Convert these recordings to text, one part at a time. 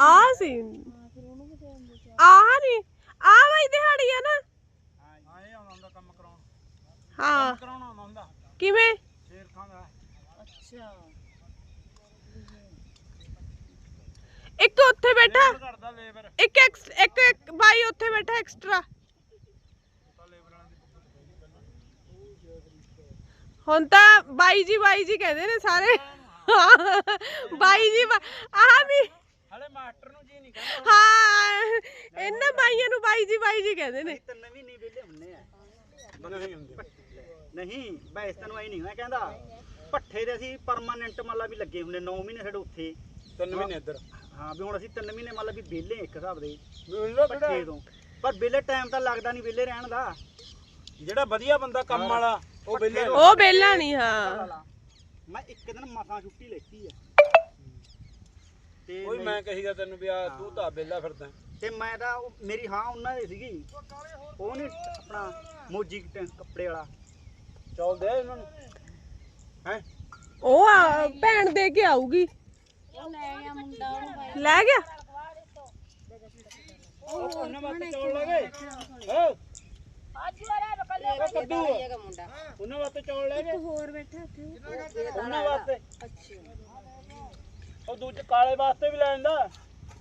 ਆ ਸੀ ਆਹ ਨਹੀਂ ਆ ਬਈ ਦਿਹਾੜੀ ਆ ਨਾ ਆਏ ਆਉਂਦਾ ਹੁੰਦਾ ਕੰਮ ਕਰਾਉਣ ਹਾਂ ਕਰਾਉਣਾ ਆਉਂਦਾ ਹੁੰਦਾ ਕਿਵੇਂ ਸ਼ੇਰ ਖਾਂ ਦਾ ਇੱਕ ਉੱਥੇ ਬੈਠਾ ਕਰਦਾ ਲੇਬਰ ਇੱਕ ਐਕਸ- ਇੱਕ ਇੱਕ ਬਾਈ ਉੱਥੇ ਬੈਠਾ ਐਕਸਟਰਾ ਤਾਂ ਲੇਬਰ ਵਾਲਿਆਂ ਦੀ ਹੁਣ ਤਾਂ ਬਾਈ ਜੀ ਬਾਈ ਜੀ ਕਹਿੰਦੇ ਨੇ ਸਾਰੇ ਬਾਈ ਜੀ ਆਹ ਵੀ ਹਲੇ ਮਾਸਟਰ ਨੂੰ ਜੀ ਨਹੀਂ ਕਹਿੰਦਾ। ਹਾਂ ਇਹਨਾਂ ਬਾਈਆਂ ਨੂੰ ਬਾਈ ਜੀ ਬਾਈ ਜੀ ਕਹਿੰਦੇ ਨੇ। ਤਿੰਨ ਵੀ ਨਹੀਂ ਵਿਹਲੇ ਹੁੰਨੇ ਆ। ਨਹੀਂ ਹੁੰਦੇ। ਨਹੀਂ ਬੈਸ ਤੈਨੂੰ ਐ ਨਹੀਂ ਹੋਇਆ ਕਹਿੰਦਾ। ਪੱਠੇ ਦੇ ਅਸੀਂ ਪਰਮਾਨੈਂਟ ਮਤਲਬ ਵੀ ਲੱਗੇ ਹੁੰਨੇ 9 ਮਹੀਨੇ ਸਾਡੇ ਉੱਥੇ। ਤਿੰਨ ਮਹੀਨੇ ਇੱਧਰ। ਹਾਂ ਵੀ ਹੁਣ ਅਸੀਂ 3 ਮਹੀਨੇ ਮਤਲਬ ਵੀ ਵਿਹਲੇ ਇੱਕ ਹਿਸਾਬ ਦੇ। ਪੱਠੇ ਤੋਂ। ਪਰ ਵਿਹਲੇ ਟਾਈਮ ਤਾਂ ਲੱਗਦਾ ਨਹੀਂ ਵਿਹਲੇ ਰਹਿਣ ਦਾ। ਜਿਹੜਾ ਵਧੀਆ ਬੰਦਾ ਕੰਮ ਵਾਲਾ ਉਹ ਵਿਹਲੇ ਉਹ ਬੇਲਾ ਨਹੀਂ ਹਾਂ। ਮੈਂ ਇੱਕ ਦਿਨ ਮਸਾਂ ਛੁੱਟੀ ਲੈਤੀ ਆ। ਤੇ ਕੋਈ ਮੈਂ ਕਹੀਦਾ ਤੈਨੂੰ ਵੀ ਆ ਤੂੰ ਤਾਂ ਵਿਹਲਾ ਫਿਰਦਾ। ਤੇ ਮੈਂ ਤਾਂ ਉਹ- ਮੇਰੀ ਹਾਂ ਉਹਨਾਂ ਦੀ ਸੀਗੀ। ਉਹ ਨਹੀਂ ਆਪਣਾ ਮੋਜੀ ਟ- ਕੱਪੜੇ ਵਾਲਾ। ਚੌਲ ਦੇ ਇਹਨਾਂ ਨੂੰ? ਹੈ? ਉਹ ਆ- ਭੈਣ ਦੇ ਕੇ ਆਊਗੀ। ਲੈ ਗਿਆ? ਉਹਨਾਂ ਵਾਸਤੇ ਚੌਲ ਲੈ ਗਏ? ਹਾਂ? ਕੱਦੂ ਉਹਨਾਂ ਵਾਸਤੇ ਚੌਲ ਲੈ ਗਏ ਹੋਰ ਬੈਠਾ ਇੱਥੇ ਉਹਨਾਂ ਵਾਸਤੇ ਉਹ ਦੂਜੇ ਕਾਲੇ ਵਾਸਤੇ ਵੀ ਲੈ ਜਾਂਦਾ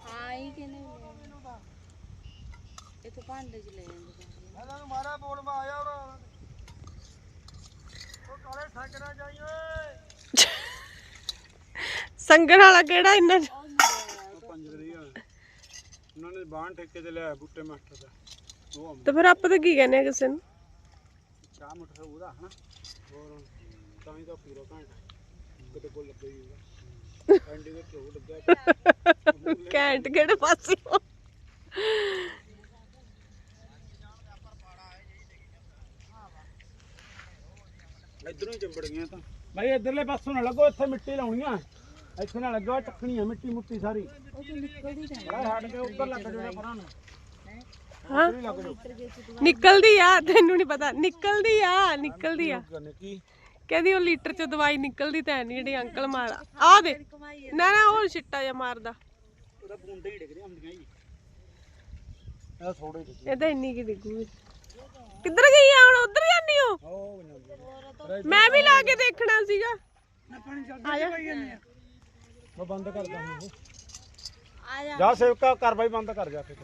ਹਾਂ ਹੀ ਕਹਿੰਦੇ ਇਹ ਤਾਂ ਭਾਂਡੇ ਚ ਲੈ ਜਾਂਦੇ ਇਹਨਾਂ ਨੂੰ ਮਾਰਾ ਬੋਲ ਮਾ ਆਇਆ ਉਹ ਉਹ ਕਾਲੇ ਠੱਗ ਨਾ ਜਾਈ ਓਏ। ਸੰਗਣ ਵਾਲਾ ਕਿਹੜਾ ਇੰਨਾ? ਉਹ ਪੰਜ ਵਧੀਆ ਉਹਨਾਂ ਨੇ ਬਾਣ ਠੇਕੇ ਤੇ ਲਿਆ ਬੂਟੇ ਮਾਸਟਰ ਦਾ। ਤੇ ਫਿਰ ਆਪਾਂ ਤਾਂ ਕੀ ਕਹਿੰਦੇ ਆ ਕਿਸੇ ਨੂੰ? ਚਾਹ ਮੁੱਠ ਉਹਦਾ ਹਨਾ? ਹੋਰ ਤਾਂ ਹੀ ਤਾਂ ਪੂਰਾ ਘੰਟਾ ਕਿਤੇ ਕੋਲ ਲੱਗਾ ਹੀ ਹੋਊਗਾ। ਐਂਡੀ ਵਿੱਚ ਉਹ ਲੱਗਾ ਕੈਂਟ ਕਿਹੜੇ ਪਾਸੇ ਇਧਰੋਂ ਹੀ ਚੰਬੜ ਗਈਆਂ ਤਾਂ। ਭਾਈ ਇਧਰਲੇ ਪਾਸੋਂ ਨਾ ਲੱਗੋ ਇੱਥੇ ਮਿੱਟੀ ਲਾਉਣੀਆਂ ਇੱਥੇ ਨਾ ਲੱਗੋ ਟੱਕਣੀ ਆ ਮਿੱਟੀ ਮੁੱਟੀ ਸਾਰੀ ਬੜਾ ਹਟ ਕੇ ਉੱਪਰ ਲੱਗ ਜਾਣਾ ਪਰਾਂ ਨੂੰ। ਹਾਂ? ਨਿਕਲਦੀ ਆ ਤੈਨੂੰ ਨਹੀਂ ਪਤਾ। ਨਿਕਲਦੀ ਆ ਨਿਕਲਦੀ ਆ। ਕਹਿੰਦੀ ਉਹ ਲੀਟਰ ਚ ਦਵਾਈ ਨਿਕਲਦੀ ਤਾਂ ਨਹੀਂ ਜਿਹੜੀ ਅੰਕਲ ਮਾਰ ਆ ਦੇ। ਨਾ ਨਾ ਉਹ ਛਿੱਟਾ ਜਿਹਾ ਮਾਰਦਾ। ਉਹਦਾ ਬੂੰਦੇ ਹੀ ਡਿੱਗਦੀਆਂ ਹੁੰਦੀਆਂ ਜੀ। ਇਹ ਥੋੜੇ ਜਿਹੇ ਇਹ ਤਾਂ ਇੰਨੀ ਕੀ ਡਿੱਗੂਗੀ ਕਿੱਧਰ ਗਈ ਆ? ਹੁਣ ਉਧਰ ਜਾਂਦੀ ਹੋ? ਮੈਂ ਵੀ ਲਾ ਕੇ ਦੇਖਣਾ ਸੀਗਾ। ਆ ਜਾ। ਮੈਂ ਬੰਦ ਕਰਦਾ ਹਾਂ। ਜਾ। ਸੇਵਕਾ ਕਰ ਬਾਈ ਬੰਦ ਕਰ ਜਾ ਕੇ।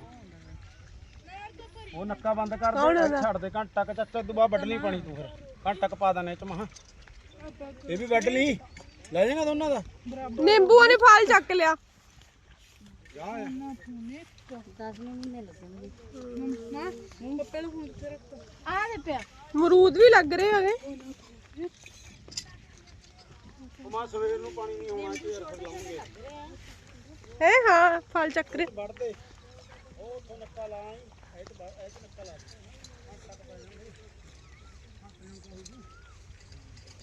ਉਹ ਨੱਕਾ ਬੰਦ ਕਰ ਦੇ ਛੱਡ ਦੇ ਘੰਟਾ ਕ ਚਾਚਾ ਤੂੰ ਬਾਅਦ ਵੱਢ ਲਈ ਪਾਣੀ ਤੂੰ ਫਿਰ। ਘੰਟਾ ਕ ਪਾ ਦੇਣੇ ਚ ਮਹਾ ਇਹ ਵੀ ਵੱਢ ਲਈ। ਲੈ ਜਾਏਗਾ ਦੋਨਾਂ ਦਾ? ਨਿੰਬੂਆਂ ਨੇ ਫਲ ਚੱਕ ਲਿਆ। ਜਾ 10 ਮਹੀਨੇ ਲੱਗਣਗੇ ਨਾ ਹੁਣ ਬੱਪੇ ਨੂੰ ਫੋਨ ਤੇ ਰੱਖ ਆ। ਦੇ ਪਿਆ ਮਰੂਦ ਵੀ ਲੱਗ ਰਹੇ ਹੈਗੇ। ਉਹ ਮਾ ਸਵੇਰ ਨੂੰ ਪਾਣੀ ਨਹੀਂ ਹੋਣਾ ਤੇ ਯਾਰ ਫਿਰ ਲਾਉਂਗੇ। ਹੈ ਹਾਂ ਫਲ ਚੱਕ ਰਹੇ। ਵੱਢਦੇ ਉਹ ਉੱਥੋਂ ਨੱਕਾ ਲਾਈ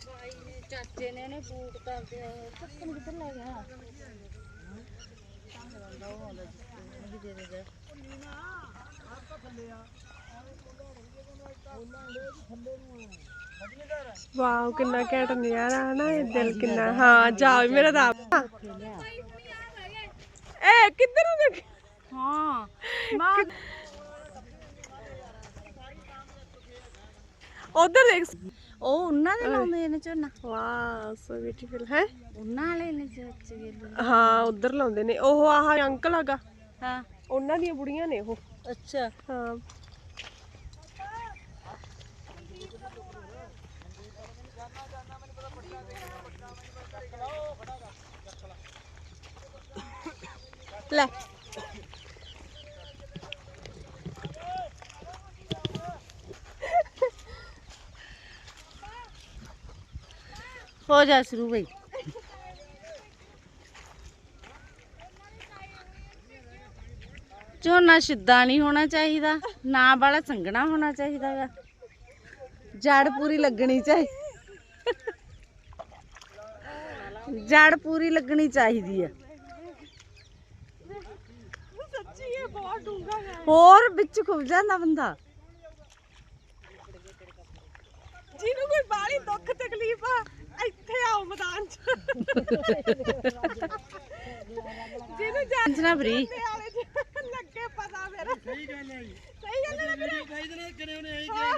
ਭਾਈ ਨੇ ਚਾਚੇ ਨੇ ਨੇ ਬੂਟ ਕਰਦੇ ਚੱਕਣ ਕਿੱਧਰ ਲੈ ਗਿਆ? ਵਾਓ ਕਿੰਨਾ ਘੈਂਟ ਨਜ਼ਾਰਾ ਹੈ ਨਾ ਇਹ ਦਿਲ ਕਿੰਨਾ ਹਾਂ ਜਾ ਵੀ ਮੇਰਾ ਤਾਂ ਆਪ। ਏ ਕਿੱਧਰ ਨੂੰ ਦੇਖ ਹਾਂ ਉਧਰ ਦੇਖ ਉਹ ਉਹਨਾਂ ਦੇ ਲਾਉਂਦੇ ਨੇ ਝੋਨਾ। ਵਾਓ ਸੋ ਬਿਊਟੀਫੁਲ ਹੈ? ਉਹਨਾਂ ਵਾਲੇ ਨੇ ਗੇਲੇ ਹਾਂ ਉਧਰ ਲਾਉਂਦੇ ਨੇ। ਉਹ ਆਹ ਅੰਕਲ ਆਗਾ। ਹਾਂ। ਉਹਨਾਂ ਦੀਆਂ ਬੁੜੀਆਂ ਨੇ ਉਹ। ਅੱਛਾ। ਹਾਂ। ਲੈ। ਹੋ ਜਾ ਸ਼ੁਰੂ ਬਈ। ਝੋਨਾ ਸਿੱਧਾ ਨਹੀਂ ਹੋਣਾ ਚਾਹੀਦਾ, ਨਾ ਵਾਲਾ ਸੰਘਣਾ ਹੋਣਾ ਚਾਹੀਦਾ ਗਾ। ਜੜ ਪੂਰੀ ਲੱਗਣੀ ਚਾਹੀਦੀ ਜੜ ਪੂਰੀ ਲੱਗਣੀ ਚਾਹੀਦੀ ਆ। ਸੱਚੀ ਇਹ ਬਹੁਤ ਡੂੰਗਾ ਹੈ ਹੋਰ ਵਿੱਚ ਖੁੱਭ ਜਾਂਦਾ ਬੰਦਾ। ਜਿਹਨੂੰ ਕੋਈ ਬਾਹਲੀ ਦੁੱਖ ਤਕਲੀਫ ਆ। ਇੱਥੇ ਆਓ ਮੈਦਾਨ 'ਚ। ਜਿਹਨੂੰ ਟੈਨਸ਼ਨਾਂ ਫਰੀ ਜਾਣਦੇ ਵਾਲੇ ਚ ਲੱਗੇ ਪਤਾ ਫਿਰ ਸਹੀ ਗੱਲ ਹੈ ਜੀ। ਸਹੀ ਗੱਲ ਹੈ ਨਾ ਵੀਰੇ? ਕਈ ਦਿਨ ਕਰੇ ਉਹਨੇ ਐਂ ਕਿਹਾ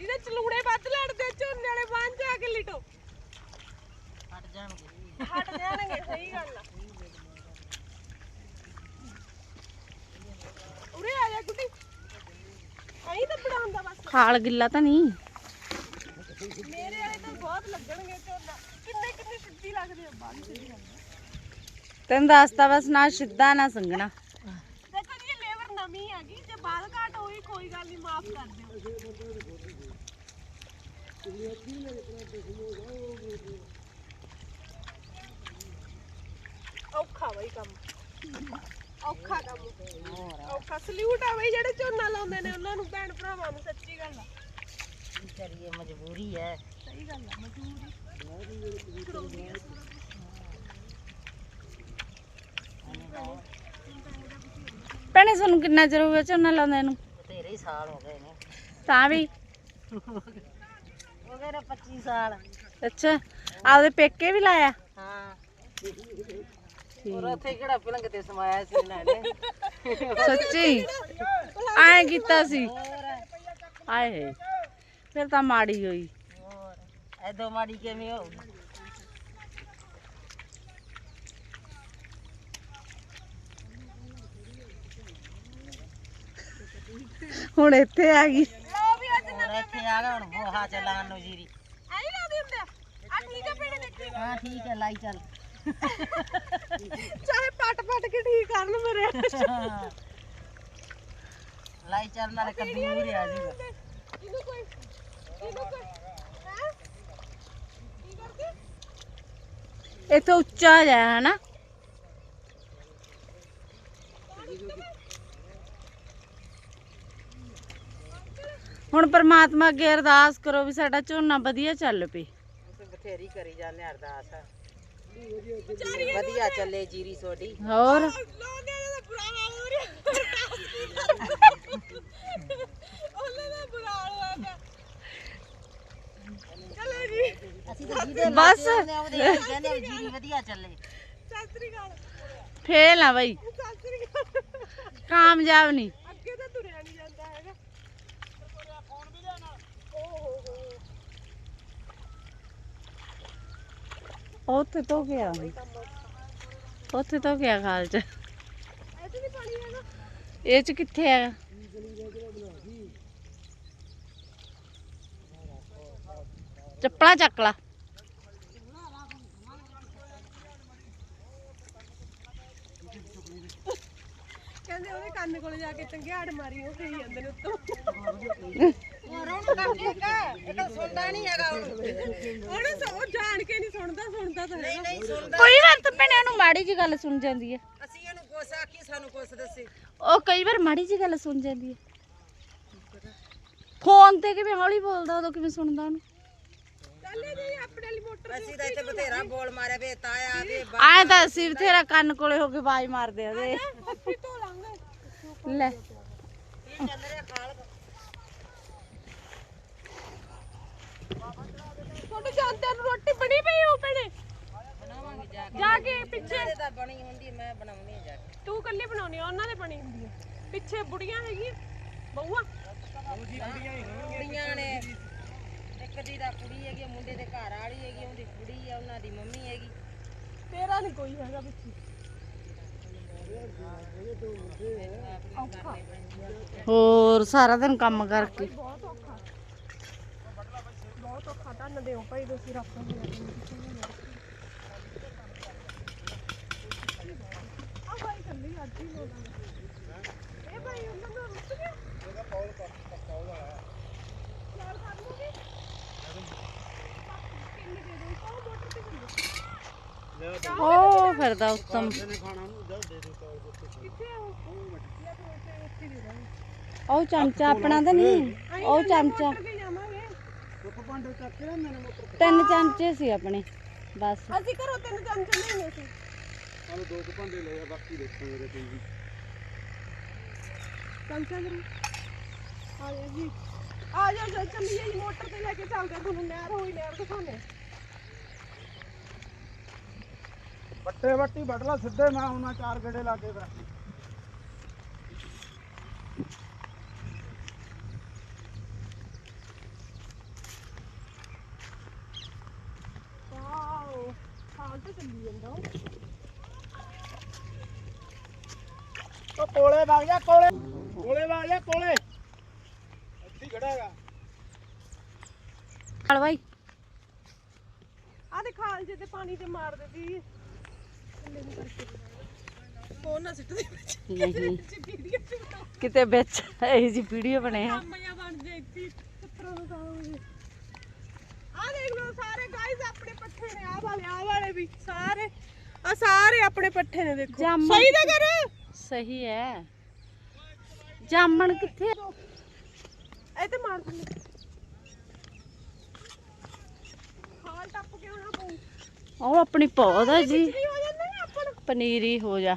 ਇਹਦੇ ਚਲੂੜੇ ਵੱਧ ਲੜਦੇ ਝੋਨੇ ਵਾਲੇ ਬਾਂਝ ਆ ਕੇ ਲਿਟੋ। ਹਟ ਜਾਣਗੇ। ਹਟ ਜਾਣਗੇ ਸਹੀ ਗੱਲ ਆ। ਉਰੇ ਆ ਜਾ ਗੁੱਡੀ ਆਈ ਤਾਂ ਪੜਾਉਂਦਾ ਬਸ। ਖਾਲ ਗਿੱਲਾ ਤਾਂ ਨਹੀਂ। ਮੇਰੇ ਵਾਲੇ ਤਾਂ ਬਹੁਤ ਲੱਗਣਗੇ ਝੋਨਾ ਕਿੰਨੇ ਕਿੰਨੇ ਸਿੱਧੀ ਲੱਗਦੇ ਆ ਬਾਂਝ ਸਿੱਧੀ ਲੱਗਦੀ ਤੈਨੂੰ ਦੱਸਤਾ ਬਸ ਨਾ ਸਿੱਧਾ ਨਾ ਸੰਗਣਾ ਦੇਖੋ ਜੀ ਲੇਬਰ ਨਵੀਂ ਹੈਗੀ ਜੇ ਬਾਲ ਘਾਟ ਹੋਈ ਕੋਈ ਗੱਲ ਨਹੀਂ ਮਾਫ ਕਰ ਦਿਓ। ਔਖਾ ਬਈ ਕੰਮ। ਔਖਾ ਕੰਮ। ਔਖਾ ਸਲੂਟ ਆ ਬਈ ਜਿਹੜੇ ਝੋਨਾ ਲਾਉਂਦੇ ਨੇ ਉਹਨਾਂ ਨੂੰ ਭੈਣ ਭਰਾਵਾਂ ਨੂੰ ਸੱਚੀ ਗੱਲ ਆ। ਕਰੀਏ ਮਜਬੂਰੀ ਹੈ। ਸਹੀ ਗੱਲ ਭੈਣੇ ਸਾਨੂੰ ਕਿੰਨਾ ਚਿਰ ਹੋ ਗਿਆ ਝੋਨਾ ਲਾਉਂਦੇ ਨੂੰ? ਤੇਰੇ ਹੀ ਸਾਲ ਹੋ ਗਏ ਨੇ। ਤਾਂ ਵੀ। ਹੋ ਗਏ ਨੇ 25 ਸਾਲ। ਅੱਛਾ ਆਪਦੇ ਪੇਕੇ ਵੀ ਲਾਇਆ? ਹਾਂ। ਹੋਰ ਉੱਥੇ ਕਿਹੜਾ ਪਲੰਗ ਤੇ ਸਮਾਇਆ ਸੀ ਇਹਨਾਂ ਨੇ? ਸੱਚੀ? ਐਂ ਕੀਤਾ ਸੀ। ਆਏ ਫਿਰ ਤਾਂ ਮਾੜੀ ਹੋਈ। ਹੋਰ ਐਦੋਂ ਮਾੜੀ ਕਿਵੇਂ ਹੋ ਹੁਣ ਇੱਥੇ ਆ ਗਈ। ਇੱਥੇ ਆ ਗਿਆ ਹੁਣ ਬੋਹਾ ਚਲਾਣ ਨੂੰ ਜੀਰੀ। ਐਂ ਲਾਉਂਦੇ ਹੁੰਦੇ ਆ। ਆ ਠੀਕ ਆ ਭੈਣੇ ਦੇਖੀ ਹਾਂ ਠੀਕ ਹੈ ਲਾਈ ਚੱਲ। ਚਾਹੇ ਪੱਟ ਪੱਟ ਕੇ ਠੀਕ ਕਰਨ ਮੇਰੇ। ਲਾਈ ਚੱਲ ਨਾਲੇ ਕੱਦੂ ਮੂਰੇ ਆ ਜੀਗਾ। ਇਹਨੂੰ ਕੋਈ ਹੈ ਕਰਦੇ ਇੱਥੇ ਉੱਚਾ ਜਾ ਹਨਾ? ਹੁਣ ਪਰਮਾਤਮਾ ਅੱਗੇ ਅਰਦਾਸ ਕਰੋ ਵੀ ਸਾਡਾ ਝੋਨਾ ਵਧੀਆ ਚੱਲ ਪਏ। ਬਥੇਰੀ ਕਰੀ ਜਾਂਦੇ ਅਰਦਾਸ। ਵਧੀਆ ਚੱਲੇ ਜੀਰੀ ਸੋਡੀ ਹੋਰ? ਲੋਨੇ ਦਾ ਬੁਰਾ ਹਾਲ ਹੋ ਰਿਹਾ। ਉਹਨਾਂ ਦਾ ਬੁਰਾ ਹਾਲ ਹੋ ਗਿਆ ਚਲੋ ਜੀ ਅਸੀਂ ਤਾਂ ਜਿਹਦੇ ਬਸ ਉਹਦੇ ਇਹੀ ਕਹਿੰਦੇ ਆ ਜੀਰੀ ਵਧੀਆ ਚੱਲੇ ਸਤਿ ਸ੍ਰੀ ਅਕਾਲ ਫੇਲ ਆ ਬਈ ਸਤਿ ਸ੍ਰੀ ਅਕਾਲ ਕਾਮਯਾਬ ਨਹੀਂ ਅੱਗੇ ਤਾਂ ਤੁਰਿਆ ਨਹੀਂ ਜਾਂਦਾ ਹੈਗਾ ਉੱਥੇ ਤੋਂ ਗਿਆ ਉੱਥੇ ਤੋਂ ਗਿਆ ਖਾਲ ਚ ਇੱਥੇ ਨਹੀਂ ਪਾਣੀ ਹੈਗਾ ਇਹ ਚ ਕਿੱਥੇ ਆ ਚੱਪਲਾ ਚੱਕ ਲਾ। ਕਹਿੰਦੇ ਉਹਦੇ ਕੰਨ ਕੋਲ ਜਾ ਕੇ ਚੰਗਿਆੜ ਮਾਰੀ ਉਹ ਕਹੀ ਜਾਂਦੇ ਨੇ ਉੱਤੋਂ। ਇਹ ਤਾਂ ਸੁਣਦਾ ਨਹੀਂ ਹੈਗਾ ਉਹਨੇ। ਸੋ ਉਹ ਜਾਣ ਕੇ ਨਹੀਂ ਸੁਣਦਾ ਸੁਣਦਾ ਤਾਂ ਹੈਗਾ। ਕੋਈ ਵਾਰ ਤਾਂ ਭੈਣੇ ਉਹਨੂੰ ਮਾੜੀ ਜੀ ਗੱਲ ਸੁਣ ਜਾਂਦੀ ਹੈ। ਅਸੀਂ ਇਹਨੂੰ ਕੁਛ ਆਖੀ ਸਾਨੂੰ ਕੁਛ ਦੱਸੇ। ਉਹ ਕਈ ਵਾਰ ਮਾੜੀ ਜੀ ਗੱਲ ਸੁਣ ਜਾਂਦੀ ਹੈ। ਫੋਨ ਤੇ ਕਿਵੇਂ ਹੌਲੀ ਬੋਲਦਾ ਉਦੋਂ ਕਿਵੇਂ ਸੁਣਦਾ ਉਹਨੂੰ? ਚੱਲੇ ਜੀ ਆਪਣੇ ਵਾਲੀ ਮੋਟਰ ਅਸੀਂ ਤਾਂ ਇੱਥੇ ਬਥੇਰਾ ਬੋਲ ਮਾਰਿਆ ਵੇ ਤਾਇਆ ਵੇ ਆਏ ਤਾਂ ਅਸੀਂ ਬਥੇਰਾ ਕੰਨ ਕੋਲੇ ਹੋ ਕੇ ਆਵਾਜ਼ ਮਾਰਦੇ ਆ ਉਹਦੇ। ਹੱਥੀ ਧੋ ਲਾਂਗੇ। ਲੈ। ਚੱਲ ਰਿਹਾ ਖਾਲ ਤੁਹਾਡੇ ਜਾਂਦਿਆਂ ਨੂੰ ਰੋਟੀ ਬਣੀ ਪਈ ਹੋ ਭੈਣੇ? ਬਣਾਵਾਂਗੇ ਜਾ ਕੇ। ਜਾ ਕੇ ਪਿੱਛੇ। ਤਾਂ ਬਣੀ ਹੁੰਦੀ ਮੈਂ ਬਣਾਉਣੀ ਜਾ ਕੇ। ਤੂੰ ਇਕੱਲੇ ਬਣਾਉਣੀ ਉਹਨਾਂ ਦੇ ਬਣੀ ਹੁੰਦੀ ਆ। ਪਿੱਛੇ ਬੁੜੀਆਂ ਹੈਗੀਆਂ ਬਹੂਆਂ। ਕੁੜੀਆਂ ਨੇ ਇੱਕ ਦੀ ਦਾ ਕੁੜੀ ਹੈਗੀ ਆ, ਮੁੰਡੇ ਦੇ ਘਰ ਵਾਲੀ ਹੈਗੀ ਆ, ਉਹਦੀ ਕੁੜੀ ਆ ਉਹਨਾਂ ਦੀ ਮੰਮੀ ਹੈਗੀ। ਤੇਰਾ ਨਹੀਂ ਕੋਈ ਹੈਗਾ ਪਿੱਛੇ ਹੋਰ ਸਾਰਾ ਦਿਨ ਕੰਮ ਕਰਕੇ। ਬਹੁਤ ਔਖਾ। ਬਹੁਤ ਔਖਾ ਤਾਂ ਦਿਓ ਭਾਈ ਤੁਸੀਂ ਰੱਖ ਲਓ ਆ ਭਾਈ ਕੱਲੀ ਅੱਜ ਹੀ ਲੋੜਾਂ ਇਹ ਭਾਈ ਉਹਨਾਂ ਦਾ ਰੁੱਟ ਗਿਆ ਇਹਦਾ ਪੌਲ ਪੱਕਾ ਉਹਦਾ ਯਾਰ ਕਰ ਲੂਗੀ ਕਿੰਨੇ ਦੇ ਦੋ ਉਹ ਮੋਟਰ ਤੇ ਕਿੰਨੇ ਉਹ ਫਿਰਦਾ ਉੱਤਮ। ਕਿੱਥੇ ਆ ਉਹ ਜਾਂ ਤੂੰ ਉੱਥੇ ਉੱਥੇ ਦੇ ਦਾਂਗੇ ਉਹ ਚਮਚਾ ਆਪਣਾ ਤਾਂ ਨਹੀਂ ਉਹ ਚਮਚਾ। ਮੋਟਰ ਤੇ ਜਾਵਾਂਗੇ ਭਾਂਡੇ ਚੱਕ ਕੇ ਲਿਆਉਂਦੇ ਨੇ ਮੋਟਰ ਤਿੰਨ ਚਮਚੇ ਸੀ ਆਪਣੇ ਬਸ। ਅਸੀਂ ਘਰੋਂ ਤਿੰਨ ਚਮਚੇ ਲੈਣੇ ਸੀ। ਆਲੂ ਦੋ ਕੁ ਭਾਂਡੇ ਲਏ ਆ ਬਾਕੀ ਦੇਖਾਂਗੇ ਤੇ ਕੋਈ ਚਮਚਾ ਕਰੀ ਆ ਗਿਆ ਜੀ। ਆ ਜਾ ਜਾ ਚੱਲੀਏ ਜੀ, ਮੋਟਰ ਤੇ ਲੈ ਕੇ ਚੱਲਦੇ ਆ, ਤੁਹਾਨੂੰ ਨਹਿਰ ਹੋਈ ਨਹਿਰ ਦਿਖਾਉਂਦੇ ਪੱਟੇ ਵੱਟੀ ਵੱਢ ਲਾ ਸਿੱਧੇ ਮੈਂ ਉਹਨਾਂ ਚਾਰ ਗੇੜੇ ਲਾ ਕੇ ਫਿਰ। ਵਾਓ ਹਾਲ ਤਾਂ ਚੱਲੀ ਜਾਂਦਾ ਉਹ। ਕੋਲੇ ਵਗ ਜਾ ਕੋਲੇ। ਕੋਲੇ ਵਗ ਜਾ ਕੋਲੇ। ਇੱਥੇ ਖੜਾ ਹੈਗਾ। ਬਾਈ ਆ ਦੇ ਖਾਲ ਜੇ ਤੇ ਪਾਣੀ ਤੇ ਮਾਰ ਦੇ ਦੀ ਫੋਨ ਨਾ ਸਿੱਟ ਦੇ ਵਿੱਚ। ਨਹੀਂ। ਵੀਡੀਓ ਚ ਬਣਾ ਕਿਤੇ ਵਿੱਚ ਇਹ ਜੀ ਵੀਡੀਓ ਬਣੇ ਆ। ਮਜ਼ਾ ਬਣ ਜੇ ਇੱਥੇ ਪੱਥਰਾਂ ਨੂੰ ਤਾਂ ਆ ਦੇਖ ਲਓ ਸਾਰੇ ਗਾਇਸ ਆਪਣੇ ਪੱਠੇ ਨੇ ਆ ਵਾਲੇ ਆ ਵਾਲੇ ਵੀ ਸਾਰੇ। ਆ ਸਾਰੇ ਆਪਣੇ ਪੱਠੇ ਨੇ ਦੇਖੋ। ਜਾਮਣ ਸਹੀ ਤਾਂ ਕਰ। ਸਹੀ ਹੈ। ਜਾਮਣ ਕਿੱਥੇ? ਇਹ ਤੇ ਮਾਰ ਦਿੰਦੇ। ਖਾਲ ਟੱਪ ਕੇ ਆਉਣਾ ਪਊ। ਉਹ ਆਪਣੀ ਪੌਦ ਹੈ ਜੀ। ਪਨੀਰੀ ਹੋ ਜਾ।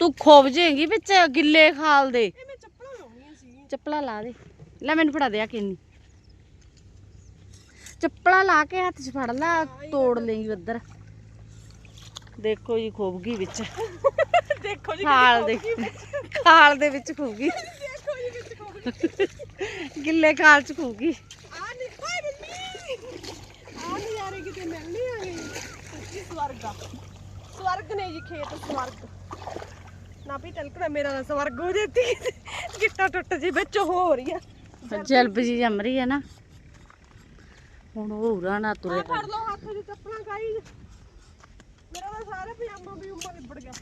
ਤੂੰ ਖੋਬ ਜਾਏਗੀ ਵਿੱਚ ਗਿੱਲੇ ਖਾਲ ਦੇ। ਮੈਂ ਚੱਪਲਾਂ ਲਾਉਣੀਆਂ ਸੀ। ਚੱਪਲਾਂ ਲਾ ਦੇ। ਲੈ ਮੈਨੂੰ ਫੜਾ ਦੇ ਆ ਕਿੰਨੀ। ਚੱਪਲਾਂ ਲਾ ਕੇ ਹੱਥ 'ਚ ਫੜ ਲਾ ਤੋੜ ਲੇਗੀ ਉਧਰ। ਦੇਖੋ ਜੀ ਖੋਬ ਗਈ ਵਿੱਚ। ਦੇਖੋ ਜੀ ਖਾਲ ਦੇ। ਖਾਲ ਦੇ ਵਿੱਚ ਖੂਬ ਗਈ ਦੇਖੋ ਜੀ ਵਿੱਚ। ਕੋਲ ਗਿੱਲੇ ਖਾਲ 'ਚ ਖੂਬ ਗਈ ਆ ਨਹੀਂ ਓਏ ਮੰਮੀ। ਆ ਨਜ਼ਾਰੇ ਕਿਤੇ ਮਿਲਣੇ ਆ ਗਏ ਸਵਰਗ ਸਵਰਗ ਨੇ ਜੀ ਖੇਤ ਸਵਰਗ। ਨਾ ਵੀ ਤਲਕਣਾ ਮੇਰਾ ਤਾਂ ਸਵਰਗ ਹੋ ਜਾਂਦੀ ਗਿੱਟਾ ਟੁੱਟ ਜੇ ਵਿੱਚ ਹੋ ਰਹੀ ਆ। ਜਲਬ ਜੀ ਜੰਮ ਰਹੀ ਹੈ ਨਾ। ਹੁਣ ਉਹ ਉਰਾ ਨਾ ਆ ਤੁਰੇ ਫੜ ਲਓ ਹੱਥ 'ਚ ਚੱਪਲਾਂ ਗਾਈ ਮੇਰਾ ਤਾਂ ਸਾਰਾ ਪਜਾਮਾ ਵੀ ਉੱਪਰ ਲਿਬੜ ਗਿਆ।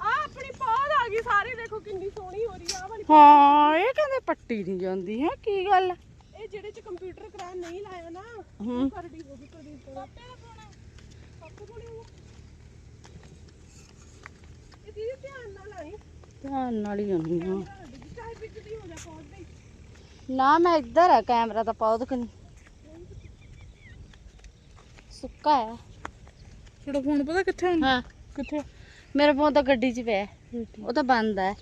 ਆ ਆਪਣੀ ਪੌਦ ਆ ਗਈ ਸਾਰੀ ਦੇਖੋ ਕਿੰਨੀ ਸੋਹਣੀ ਹੋ ਰਹੀ ਆ ਵਾਲੀ ਹਾਂ ਇਹ ਕਹਿੰਦੇ ਪੱਟੀ ਨਹੀਂ ਜਾਂਦੀ ਹੈ ਕੀ ਗੱਲ? ਇਹ ਜਿਹੜੇ ਚ ਕੰਪਿਊਟਰ ਕਰਾ ਨਹੀਂ ਲਾਇਆ ਨਾ ਉਹ ਕਰਦੀ ਹੋ ਗਈ ਕਦੀ ਪਾਪੇ ਦਾ ਪਾਉਣਾ ਪਾਪੇ ਕੋਲ ਹੀ ਇਹ ਦੀਦੀ ਧਿਆਨ ਨਾਲ ਹੀ ਹਾਂ। ਨਾ ਮੈਂ ਇੱਧਰ ਆ ਕੈਮਰਾ ਤਾਂ ਪਾਉ ਕਨੀ ਸੁੱਕਾ ਹੈ ਤੁਹਾਡਾ ਫੋਨ ਪਤਾ ਕਿੱਥੇ ਹਾਂ। ਕਿੱਥੇ? ਮੇਰਾ ਫੋਨ ਤਾਂ ਗੱਡੀ 'ਚ ਪਿਆ। ਹੈ। ਉਹ ਤਾਂ ਬੰਦ ਹੈ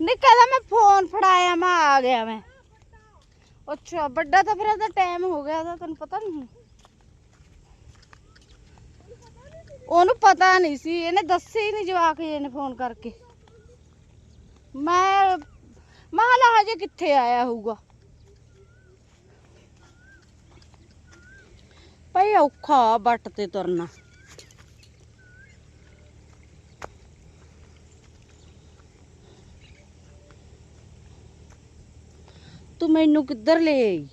ਨਹੀਂ ਕਹਦਾ ਮੈਂ ਫੋਨ ਫੜਾਇਆ ਮੈਂ ਆ ਗਿਆ ਮੈਂ। ਅੱਛਾ, ਵੱਡਾ ਤਾਂ ਫਿਰ ਇਹਦਾ ਟਾਈਮ ਹੋ ਗਿਆ ਉਹਦਾ ਤੈਨੂੰ ਪਤਾ ਨਹੀਂ ਉਹਨੂੰ ਪਤਾ ਨਹੀਂ ਸੀ, ਇਹਨੇ ਦੱਸਿਆ ਹੀ ਨਹੀਂ ਜਵਾਕ ਜੀ ਨੇ ਫੋਨ ਕਰਕੇ। ਮੈਂ ਮਹਲਾ ਹਜੇ ਕਿੱਥੇ ਆਇਆ ਹੋਊਗਾ। ਭਾਈ ਔਖਾ ਬੱਟ ਤੇ ਤੁਰਨਾ। ਮੈਨੂੰ ਕਿੱਧਰ ਲੈ ਆਈ?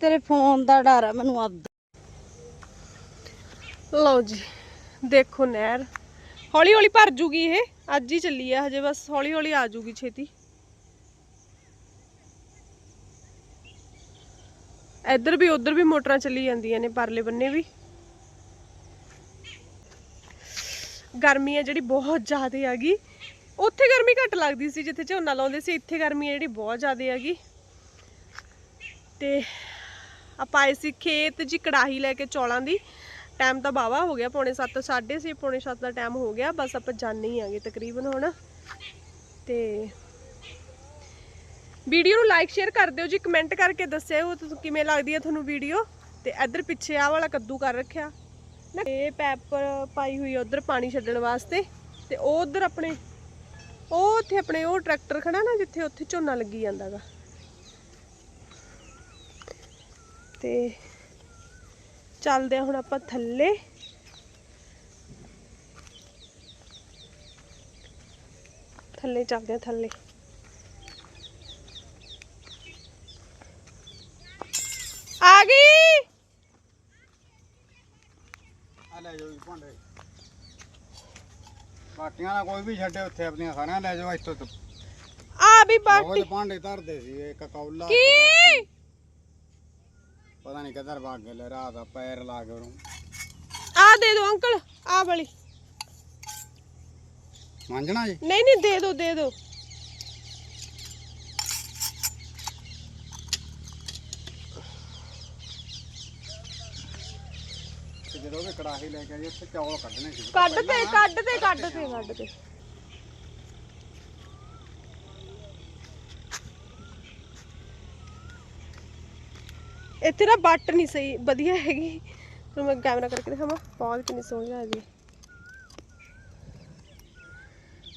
ਤੇਰੇ ਫੋਨ ਦਾ ਡਰ ਆ, ਮੈਨੂੰ ਅੱਧ। ਲਓ ਜੀ, ਦੇਖੋ ਨਹਿਰ। ਹੌਲੀ ਹੌਲੀ ਭਰ ਜੂਗੀ ਇਹ, ਅੱਜ ਹੀ ਚੱਲੀ ਆ, ਹਜੇ ਬਸ ਹੌਲੀ ਹੌਲੀ ਆ ਜੂਗੀ ਛੇਤੀ। ਇੱਧਰ ਵੀ, ਉੱਧਰ ਵੀ ਮੋਟਰਾਂ ਚੱਲੀ ਜਾਂਦੀਆਂ ਨੇ, ਪਰਲੇ ਬੰਨੇ ਵੀ। ਗਰਮੀ ਆ ਜਿਹੜੀ ਬਹੁਤ ਜ਼ਿਆਦਾ ਆ ਗਈ। ਉੱਥੇ ਗਰਮੀ ਘੱਟ ਲੱਗਦੀ ਸੀ ਜਿੱਥੇ ਝੋਨਾ ਲਾਉਂਦੇ ਸੀ, ਇੱਥੇ ਗਰਮੀ ਜਿਹੜੀ ਬਹੁਤ ਜ਼ਿਆਦਾ ਹੈਗੀ। ਤੇ ਆਪਾਂ ਆਏ ਸੀ ਖੇਤ ਜੀ ਕੜਾਹੀ ਲੈ ਕੇ ਚੌਲਾਂ ਦੀ। ਟਾਈਮ ਤਾਂ ਬਾਵਾ ਹੋ ਗਿਆ, ਪੌਣੇ 7 6:30 ਪੌਣੇ 7 ਦਾ ਟਾਈਮ ਹੋ ਗਿਆ, ਬਸ ਆਪਾਂ ਜਾਣੇ ਹੀ ਆਗੇ ਤਕਰੀਬਨ ਹੁਣ। ਤੇ ਵੀਡੀਓ ਨੂੰ ਲਾਈਕ ਸ਼ੇਅਰ ਕਰ ਦਿਓ ਜੀ ਕਮੈਂਟ ਕਰਕੇ ਦੱਸਿਓ ਤੁਹਾਨੂੰ ਕਿਵੇਂ ਲੱਗਦੀ ਹੈ ਤੁਹਾਨੂੰ ਵੀਡੀਓ। ਤੇ ਇੱਧਰ ਪਿੱਛੇ ਆਹ ਵਾਲਾ ਕੱਦੂ ਕਰ ਰੱਖਿਆ। ਨਾ, ਇਹ ਪੈਪ ਪਾਈ ਹੋਈ ਉਧਰ ਪਾਣੀ ਛੱਡਣ ਵਾਸਤੇ। ਤੇ ਉਹ ਉਧਰ ਆਪਣੇ ਉਹ ਉੱਥੇ ਆਪਣੇ, ਉਹ ਟਰੈਕਟਰ ਖੜਾ ਨਾ ਜਿੱਥੇ ਉੱਥੇ ਝੋਨਾ ਲੱਗੀ ਜਾਂਦਾਗਾ। ਤੇ ਚੱਲਦੇ ਆ ਹੁਣ ਆਪਾਂ ਥੱਲੇ। ਥੱਲੇ ਚੱਲਦੇ ਆ, ਥੱਲੇ। ਆ ਗਈ! ਆ ਲੈ ਜਾਓ ਭਾਂਡੇ। ਬਾਟੀਆਂ ਨਾ ਕੋਈ ਵੀ ਛੱਡੇ ਉੱਥੇ ਆਪਣੀਆਂ ਸਾਰੀਆਂ ਲੈ ਜਾਓ ਇੱਥੋਂ ਤੋਂ। ਆ ਵੀ ਬਾਟੀ ਬਹੁਤ ਭਾਂਡੇ ਧਰਦੇ ਸੀ ਇੱਕ ਕੌਲਾ ਕੀ? ਪਤਾ ਨਹੀਂ ਕਿੱਧਰ ਭੱਗ ਗਏ ਲੈ ਰਾਤ ਦਾ ਪੈਰ ਲਾ ਕੇ ਉਹਨੂੰ। ਆ ਦੇ ਦਿਓ ਅੰਕਲ ਆ ਵਾਲੀ। ਮਾਂਜਣਾ ਜੀ? ਨਹੀਂ ਨਹੀਂ ਦੇ ਦਿਓ ਦੇ ਦਿਓ ਜਦੋਂ ਵੀ ਕੜਾਹੀ ਲੈ ਕੇ ਆਈ ਉੱਥੇ ਚੌਲ ਕੱਢਣੇ ਸੀ ਕੱਢ ਤੇ ਕੱਢ ਤੇ ਕੱਢ ਤੇ ਕੱਢ ਤੇ। ਇੱਥੇ ਨਾ ਬੱਟ ਨਹੀਂ ਸਹੀ ਵਧੀਆ ਹੈਗੀ। ਹੁਣ ਮੈਂ ਕੈਮਰਾ ਕਰਕੇ ਦਿਖਾਵਾਂ ਬਹੁਤ ਕਿੰਨੀ ਸੋਹਣੀ ਲੱਗਦੀ ਹੈ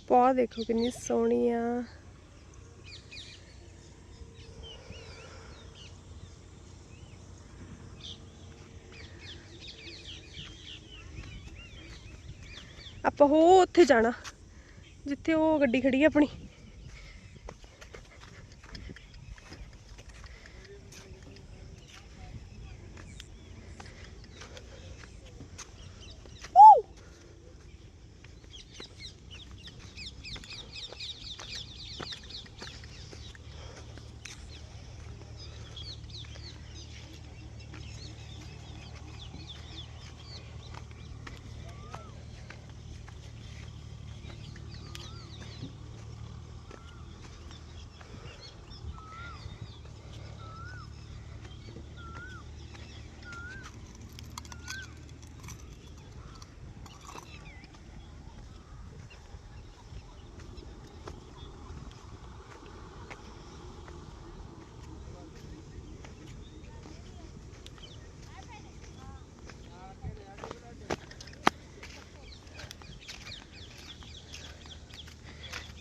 ਬਹੁਤ ਦੇਖੋ ਕਿੰਨੀ ਸੋਹਣੀ ਆ। ਆਪਾਂ ਹੋ ਉੱਥੇ ਜਾਣਾ ਜਿੱਥੇ ਉਹ ਗੱਡੀ ਖੜੀ ਆ ਆਪਣੀ।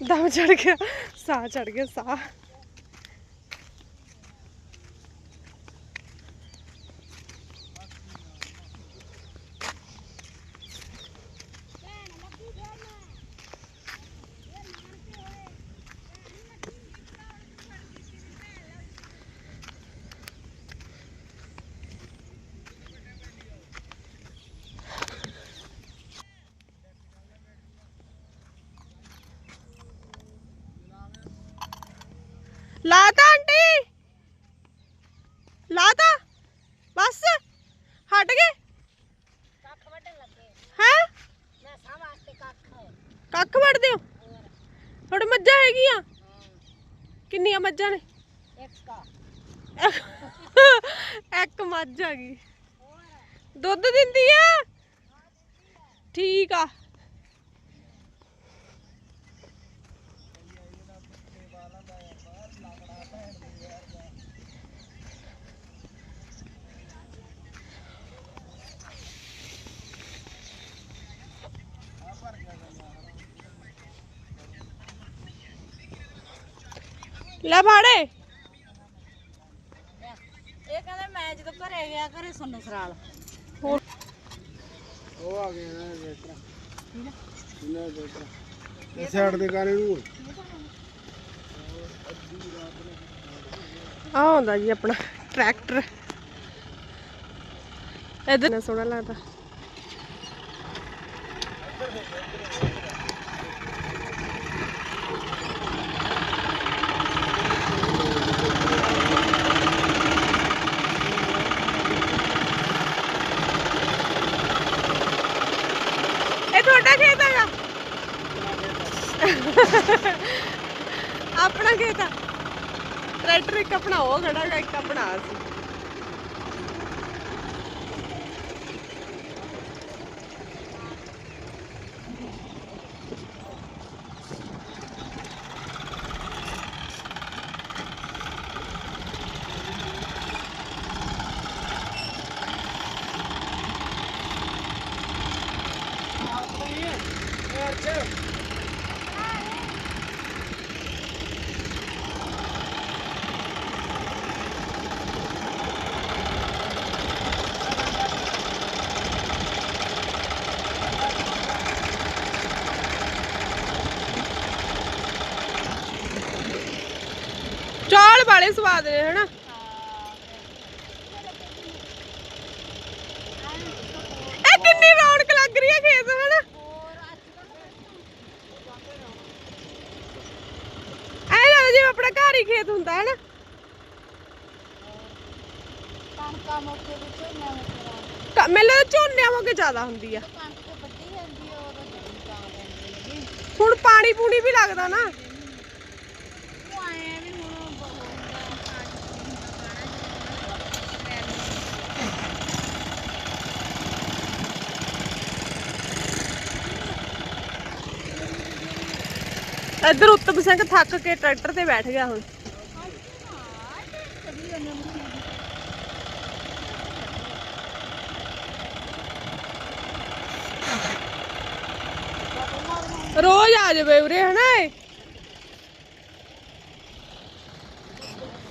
ਦਮ ਚੜ ਗਿਆ ਸਾਹ ਚੜ ਗਿਆ ਸਾਹ। ਲਾਤਾ ਆਂਟੀ। ਲਾਤਾ। ਬਸ। ਹਟ ਗਏ। ਕੱਖ ਵੱਢਣ ਲੱਗੇ। ਹੈ? ਮੈਂ ਸਾਹ ਵਾਸਤੇ ਕੱਖ। ਕੱਖ ਵੜਦੇ ਹੋ? ਤੁਹਾਡੇ ਮੱਝਾਂ ਹੈਗੀਆਂ। ਕਿੰਨੀਆਂ ਮੱਝਾਂ ਨੇ? ਇੱਕ ਇੱਕ ਮੱਝ ਆ ਗਈ। ਦੁੱਧ ਦਿੰਦੀ ਆ? ਠੀਕ ਆ। ਲੈ ਫਾੜੇ। ਇਹ ਕਹਿੰਦਾ ਮੈਂ ਜਦੋਂ ਘਰੇ ਗਿਆ ਘਰੇ ਸੁਣਨ ਸਰਾਲ। ਉਹ ਆ ਗਏ ਨਾ ਵੇਟਰ ਨਾ ਇਹ ਸਾਈਡ ਦੇ ਗਾਣੇ ਨੂੰ ਆ ਹੁੰਦਾ ਜੀ ਆਪਣਾ ਟਰੈਕਟਰ। ਇਹਦੇ ਨਾਲ ਸੋਹਣਾ ਲੱਗਦਾ ਇਹ ਤੁਹਾਡਾ ਖੇਤ ਹੈਗਾ ਆਪਣਾ ਖੇਤ ਟਰੈਕਟਰ ਇੱਕ ਆਪਣਾ ਉਹ ਖੜਾ ਹੈਗਾ ਇੱਕ ਆਪਣਾ ਸੀ ਚੌਲ ਸਵਾਦ ਨੇ ਹਨਾ? ਇਹ ਕਿੰਨੀ ਰੌਣਕ ਲੱਗ ਰਹੀ ਹੈ ਖੇਤ ਹਨਾ? ਐ ਲੱਗਦਾ ਜਿਵੇਂ ਆਪਣਾ ਘਰ ਹੀ ਖੇਤ ਹੁੰਦਾ ਹੈ ਨਾ ਕਣਕਾਂ ਮੌਕੇ ਵਿੱਚ ਝੋਨਾ ਮੁਕਰਾ ਕ- ਮੈਨੂੰ ਝੋਨਿਆਂ ਵਾਂਗੇ ਜ਼ਿਆਦਾ ਹੁੰਦੀ ਆ। ਕਣਕ ਤੇ ਜਾਂਦੀ ਉਦੋਂ ਤਾਂ ਹੁਣ ਪਾਣੀ ਪੂਣੀ ਵੀ ਲੱਗਦਾ ਨਾ ਉਹ ਆਏ ਆ ਵੀ ਹੁਣ ਬਹੁਤ ਹੁੰਦਾ ਪਾਣੀ ਪੂਣੀ ਹੁੰਦਾ ਗਾਣਾ ਜਿਹੜਾ ਪੈਰ ਨੂੰ ਇੱਧਰ ਉੱਤਮ ਸਿੰਘ ਥੱਕ ਕੇ ਟਰੈਕਟਰ ਤੇ ਬੈਠ ਗਿਆ ਹੁਣ ਰੋਜ਼ ਆ ਜਾਵੇ ਉਰੇ, ਹਨਾ ਇਹ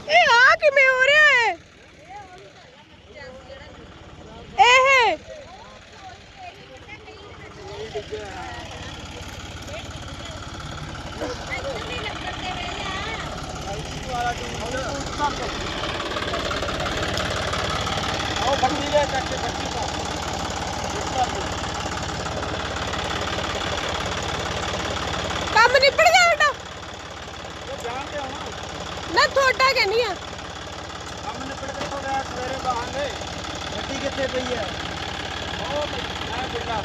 ਇਹ ਆ ਕਿਵੇਂ ਹੋ ਰਿਹਾ ਹੈ ਇਹ ਉਹ ਬੱਤੀ ਦੇ ਚੱਕ ਕੇ ਬੱਤੀ ਪਾ ਕੰਮ ਨਿਬੜ ਗਿਆ ਤੁਹਾਡਾ ਜਾਣ ਤੇ ਆਉਣਾ ਨਾ ਤੁਹਾਡਾ ਕਹਿੰਦੀ ਆ ਕੰਮ ਨਿਕਲ ਕੇ ਹੋ ਗਿਆ ਸਵੇਰੇ ਬਾਹਾਂਗੇ ਗੱਡੀ ਕਿੱਥੇ ਪਈ ਹੈ ਉਹ ਮੈਂ ਬਿਰਲਾ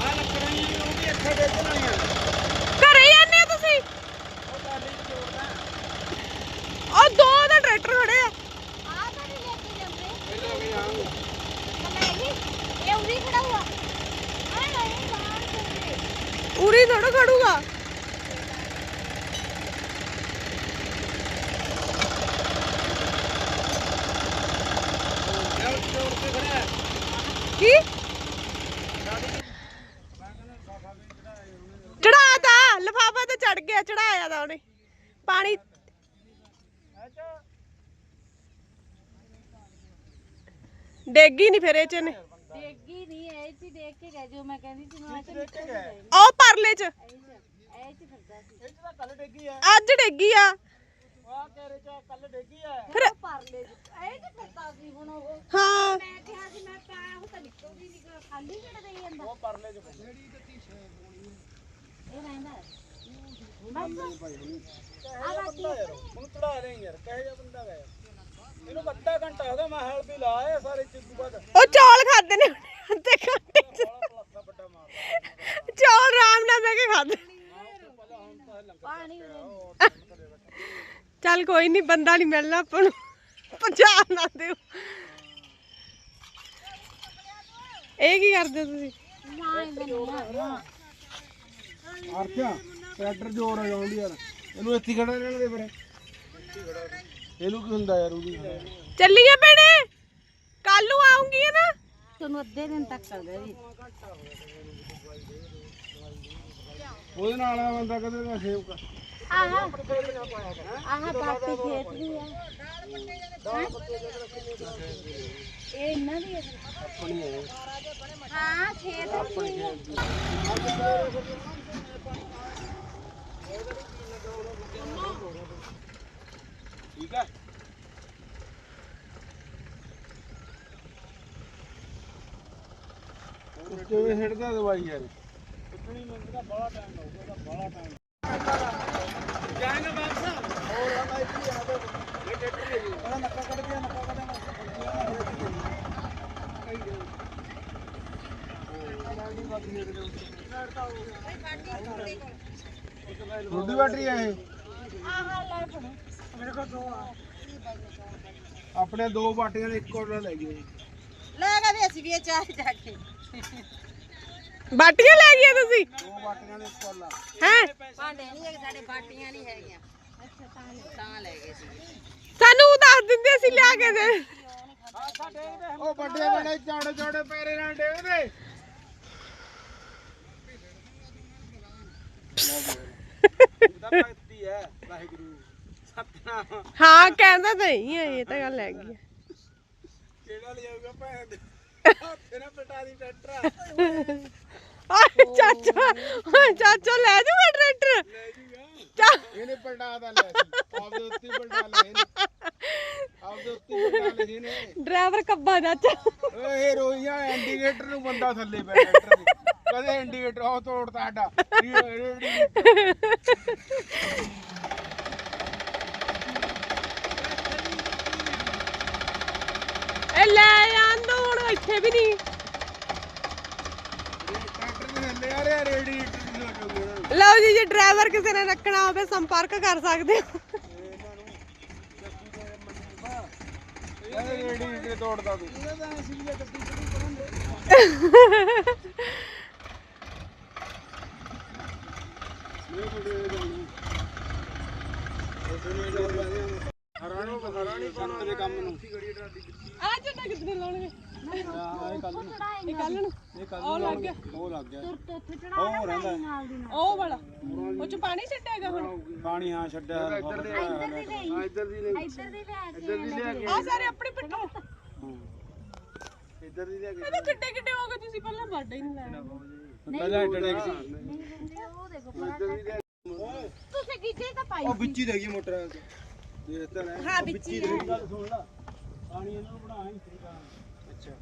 ਆ ਲੱਕੜਾਂ ਉਹ ਵੀ ਇੱਥੇ ਵੇਚਣ ਵਾਲੀਆਂ ਘਰੇ ਹੀ ਆਨੇ ਤੁਸੀਂ ਉਹ ਟਾਲੀ ਚ ਜੋੜਦਾ ਉਹ ਦੋ ਦਾ ਟਰੈਕਟਰ ਖੜੇ ਆ ਪਹਿਲਾਂ ਵੀ ਆਉਂਗਾ ਉਰੀ ਥੋੜਾ ਖੜੂਗਾ। ਕੀ? ਚੜਾਤਾ ਲਫਾਫਾ ਤੇ ਚੜ ਗਿਆ, ਚੜਾਇਆ ਦਾ ਉਹਨੇ। ਪਾਣੀ ਡੇਗੀ ਨਹੀਂ ਫਿਰ ਇਹ ਚ ਨੇ ਚ ਦੇਖ ਕੇ ਗਏ ਜੋ ਮੈਂ ਕਹਿੰਦੀ ਸੀ ਮੈਂ ਦੇਖ ਕੇ ਗਏ। ਉਹ ਪਰਲੇ ਚ। ਐ ਚ ਫਿਰਦਾ ਸੀ। ਇਹ ਚ ਤਾਂ ਕੱਲ ਡੇਗੀ ਆ। ਅੱਜ ਡੇਗੀ ਆ। ਆ ਤੇਰੇ ਚ ਕੱਲ ਡੇਗੀ ਆ। ਫਿਰ ਪਰਲੇ ਚ ਐ ਚ ਫਿਰਦਾ ਸੀ ਹੁਣ ਉਹ। ਹਾਂ। ਮੈਂ ਕਿਹਾ ਸੀ ਮੈਂ ਪਾ ਉਹ ਤਾਂ ਨਿਕਲਦੀ ਨਹੀਂ ਖਾਲੀ ਕਿਹੜਾ ਦੇਈ ਜਾਂਦਾ? ਉਹ ਪਰਲੇ ਚ ਇਹ ਰਹਿੰਦਾ ਹੁਣ ਚੜਾ ਰਹੇ ਯਾਰ? ਕਹੇ ਜਾ ਬੰਦਾ ਗਾ ਯਾਰ? ਇਹਨੂੰ ਅੱਧਾ ਘੰਟਾ ਹੋ ਗਿਆ ਮੈਂ ਹਲ ਵੀ ਲਾਇਆ ਸਾਰੇ ਚ ਤੋਂ ਬਾਅਦ ਉਹ ਚੌਲ ਖਾਦੇ ਨੇ। ਅੱਧੇ ਘੰਟੇ ਚ। ਚੌਲ ਆਰਾਮ ਨਾਲ ਬਹਿ ਕੇ ਖਾਦੇ। ਚੱਲ ਕੋਈ ਨਹੀਂ ਬੰਦਾ ਨਹੀਂ ਮਿਲਣਾ ਆਪਾਂ ਨੂੰ। ਪਹੁੰਚਾ ਨਾ ਦਿਓ। ਇਹ ਕੀ ਕਰਦੇ ਹੋ ਤੁਸੀਂ? ਅਰਥਿਆ ਟਰੈਕਟਰ ਜੋਰ ਆ ਜਾਂਦੀ ਯਾਰ। ਇਹਨੂੰ ਇੱਥੇ ਖੜਾ ਰਹਿਣ ਦੇ ਫਿਰ ਇਹਨੂੰ ਕੀ ਹੁੰਦਾ ਯਾਰ ਉਹਦੀ? ਚੱਲੀਏ ਭੈਣੇ। ਕੱਲ ਨੂੰ ਆਉਂਗੀ ਨਾ। ਤੁਹਾਨੂੰ ਅੱਧੇ ਦਿਨ ਤੱਕ ਕਰਦੇ ਜੀ। ਉਹਦੇ ਨਾਲ ਆ ਬੰਦਾ ਕਦੇ ਨਾ ਸੇਵ ਕਰ। ਆਹ। ਆਹ ਬਾਤੀ ਖੇਤ ਦੀ ਆ? ਇਹ ਇਹਨਾਂ ਦੀ ਆਪਣੀ ਹੈ ਹਾਂ ਖੇਤ ਹੈ ਠੀਕ ਹੈ ਕਿਵੇਂ ਛੱਡਦਾ ਦਵਾਈ ਯਾਰ? ਕਿਤਨੀ ਮਿੰਟ ਬੜਾ ਟਾਈਮ ਲੱਗਦਾ ਬੜਾ ਟਾਈਮ ਜਾਏਗਾ ਵਾਪਸ ਹੋਰ ਆ ਮੈਂ ਇੱਥੇ ਆ ਇਹ? ਟਰੈਕਟਰ ਲੈ ਜੀ ਬੜਾ ਨੱਕਾ ਕੱਢ ਕੇ ਨੱਕਾ ਕੱਢ ਰੋਡੀ ਬੈਟਰੀ ਆ ਇਹ ਆਪਣੇ ਦੋ ਬਾਟੀਆਂ ਨੇ ਇੱਕ ਕੋਲ ਲੈ ਗਏ। ਲੈ ਕੇ ਅਸੀਂ ਵੀ ਚਾਹ ਜਾ ਕੇ। ਬਾਟੀਆਂ ਲੈ ਗਏ ਤੁਸੀਂ? ਦੋ ਬਾਟੀਆਂ ਦੇ ਇੱਕ ਕੋਲ ਹੈ? ਭਾਂਡੇ ਨਹੀਂ ਹੈਗੇ ਸਾਡੇ ਬਾਟੀਆਂ ਨਹੀਂ ਹੈਗੀਆਂ। ਅੱਛਾ ਤਾਂ ਲੈ ਗਏ ਸੀ। ਸਾਨੂੰ ਦੱਸ ਦਿੰਦੇ ਸੀ ਲਿਆ ਕੇ ਦੇ। ਉਹ ਵੱਡੇ ਵੱਡੇ ਚੌੜੇ ਚੌੜੇ ਪੈਰੇ ਨਾਲ ਭਗਤੀ ਹੈ ਵਾਹਿਗੁਰੂ ਸਤਨਾਮ ਹਾਂ ਕਹਿੰਦਾ ਤਾਂ ਹੀ ਹੈ ਇਹ ਤਾਂ ਗੱਲ ਹੈਗੀ। ਕਿਹੜਾ ਲਿਆਊਗਾ ਭੈਣ ਦੇ? ਓਏ ਚਾਚਾ ਓਏ ਚਾਚਾ ਲੈ ਜੂਗਾ ਟਰੈਕਟਰ? ਲੈ ਜੂਗਾ ਚਾ ਇਹਨੇ ਪਲਟਾ ਦਾ ਲੈ ਆਪਦੇ ਉੱਤੇ ਪਲਟਾ ਲੈ ਇਹਨੇ। ਆਪਦੇ ਉੱਤੇ ਪਲਟਾ ਲੈ ਇਹਨੇ। ਡਰਾਈਵਰ ਕੱਬਾ ਚਾਚਾ। ਓਏ ਰੋਈਆਂ ਇੰਡੀਕੇਟਰ ਨੂੰ ਬੰਦਾ ਥੱਲੇ ਪਿਆ ਟਰੈਕਟਰ ਦੇ। ਕਦੇ ਇੰਡੀਕੇਟਰ ਉਹ ਤੋੜਦਾ ਸਾਡਾ। ਇੱਥੇ ਵੀ ਨਹੀਂ। ਟਰੈਕਟਰ ਦੇ ਥੱਲੇ ਆ ਰਿਹਾ ਰੇਡੀਏਟਰ ਨਹੀਂ ਲੱਗੂਗਾ ਇਹਨਾਂ ਨੂੰ ਲਓ ਜੀ ਜੇ ਡਰਾਈਵਰ ਕਿਸੇ ਨੇ ਰੱਖਣਾ ਹੋਵੇ ਸੰਪਰਕ ਕਰ ਸਕਦੇ ਹੋ। ਇਹ ਰੇਡੀਏਟਰ ਤੋੜਦਾ ਤੂੰ। ਹਰਾਣੀ ਹਰਾਣੀ ਪਾਣਾ ਦੇ ਕੰਮ ਨੂੰ ਆ ਝੰਡਾ ਕਿੱਥੇ ਲਾਉਣਗੇ ਆ ਇਹ ਕੱਲ ਨੂੰ ਇਹ ਕੱਲ ਨੂੰ ਇਹ ਕੱਲ ਉਹ ਲੱਗ ਗਿਆ। ਉਹ ਲੱਗ ਗਿਆ ਉਹ ਰਹਿੰਦਾ। ਉਹ ਵਾਲਾ ਉਹ ਚ ਪਾਣੀ ਛੱਡੇਗਾ ਹੁਣ? ਪਾਣੀ ਹਾਂ ਛੱਡਿਆ। ਇੱਧਰ ਦੇ ਇੱਧਰ ਦੀ ਨਹੀਂ ਇੱਧਰ ਦੀ ਲਿਆ ਕੇ ਆ ਸਾਰੇ ਆਪਣੇ ਪੱਟੋ ਇੱਧਰ ਦੀ ਲਿਆ ਕੇ। ਇਹ ਤਾਂ ਕਿੱਡੇ ਕਿੱਡੇ ਹੋ ਗਏ ਤੁਸੀਂ ਪਹਿਲਾਂ ਵਾਡਾ ਹੀ ਨਹੀਂ ਲਾਇਆ ਪਹਿਲਾਂ ਇੱਧਰ ਦੇ ਸੀ ਤੁਸੀਂ ਕਿੱਥੇ ਤਾਂ ਪਾਈ ਉਹ ਵਿੱਚ ਹੀ ਰਹੀ ਮੋਟਰ ਦੇ ਇੱਧਰ ਹੈ ਹਾਂ ਵਿੱਚ ਹੀ ਰਹੀ ਗੱਲ ਸੁਣ ਲੈ ਪਾਣੀ ਇਹਨਾਂ ਨੂੰ ਬਣਾ ਹੀ ਅੱਛਾ।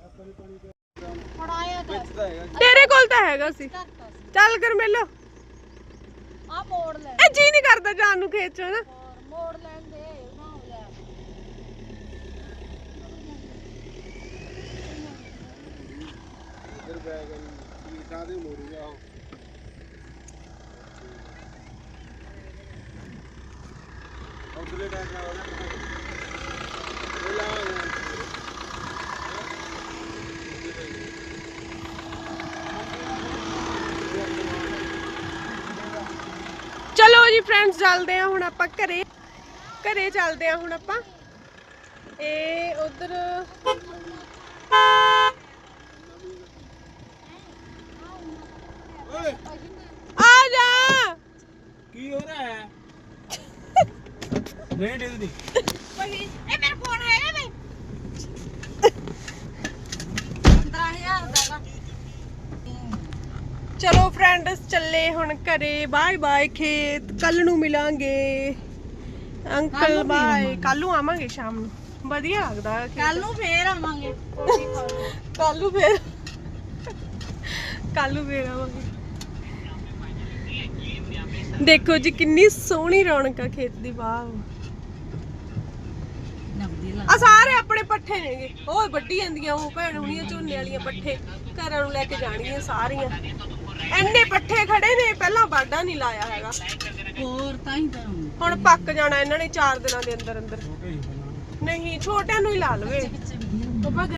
ਫੜਾਇਆ ਵਿੱਚ ਤਾਂ ਹੈਗਾ ਤੇਰੇ ਕੋਲ ਤਾਂ ਹੈਗਾ ਸੀ। ਚੱਲ ਕਰ ਮੇਲੋ। ਆ ਮੋੜ ਲੈ। ਇਹ ਜੀ ਨਹੀਂ ਕਰਦਾ ਜਾਣ ਨੂੰ ਖੇਤ ਚ ਨਾ। ਮੋੜ ਲੈਣ ਦੇ ਨਾ ਹੋ ਜਾ। ਇੱਧਰ ਬੈਗ ਨੂੰ ਕਾਦੇ ਮੋੜੂਗਾ ਉਹ। ਉਧਰਲੇ ਬੈਗ ਨਾਲ ਉਹਦਾ ਉਹ ਲਾ ਚਲੋ ਜੀ ਫਰੈਂਡਸ ਚੱਲਦੇ ਆ ਹੁਣ ਆਪਾਂ ਘਰੇ। ਘਰੇ ਚੱਲਦੇ ਆ ਹੁਣ ਆਪਾਂ। ਇਹ ਉਧਰ ਓਏ। ਆ ਜਾ। ਕੀ ਹੋ ਰਿਹਾ ਹੈ? ਨਹੀਂ ਡਿੱਗਦੀ। ਇਹ ਮੇਰਾ ਫੋਨ ਹੈਗਾ ਵੇ। 15000 ਦਾ। ਚਲੋ ਫਰੈਂਡਸ ਚੱਲੇ ਹੁਣ ਘਰੇ ਬਾਏ ਬਾਏ ਖੇਤ ਕੱਲ ਨੂੰ ਮਿਲਾਂਗੇ। ਅੰਕਲ ਬਾਏ ਕੱਲ ਨੂੰ ਆਵਾਂਗੇ ਸ਼ਾਮ ਨੂੰ। ਵਧੀਆ ਲੱਗਦਾ ਕੱਲ ਨੂੰ ਫੇਰ ਆਵਾਂਗੇ। ਕੱਲ ਨੂੰ ਫੇਰ ਕੱਲ ਨੂੰ ਫੇਰ ਆਵਾਂਗੇ। ਦੇਖੋ ਜੀ ਕਿੰਨੀ ਸੋਹਣੀ ਰੌਣਕ ਆ ਖੇਤ ਦੀ ਵਾਹ। ਆ ਸਾਰੇ ਆਪਣੇ ਪੱਠੇ ਨੇਗੇ। ਉਹ ਵੱਢੀ ਜਾਂਦੀਆਂ ਉਹ ਭੈਣ ਹੁਣੀਆਂ ਝੋਨੇ ਵਾਲੀਆਂ ਪੱਠੇ। ਘਰਾਂ ਨੂੰ ਲੈ ਕੇ ਜਾਣੀਆਂ ਸਾਰੀਆਂ। ਐਨੇ ਪੱਠੇ ਖੜੇ ਨੇ ਪਹਿਲਾਂ ਵਾਢਾ ਨਹੀਂ ਲਾਇਆ ਹੈਗਾ। ਹੋਰ ਤਾਂ ਹੀ ਤਾਂ ਹੁਣ ਪੱਕ ਜਾਣਾ ਇਹਨਾਂ ਨੇ 4 ਦਿਨਾਂ ਦੇ ਅੰਦਰ ਅੰਦਰ ਨਹੀਂ ਛੋਟਿਆਂ ਨੂੰ ਹੀ ਲਾ ਲਵੇ।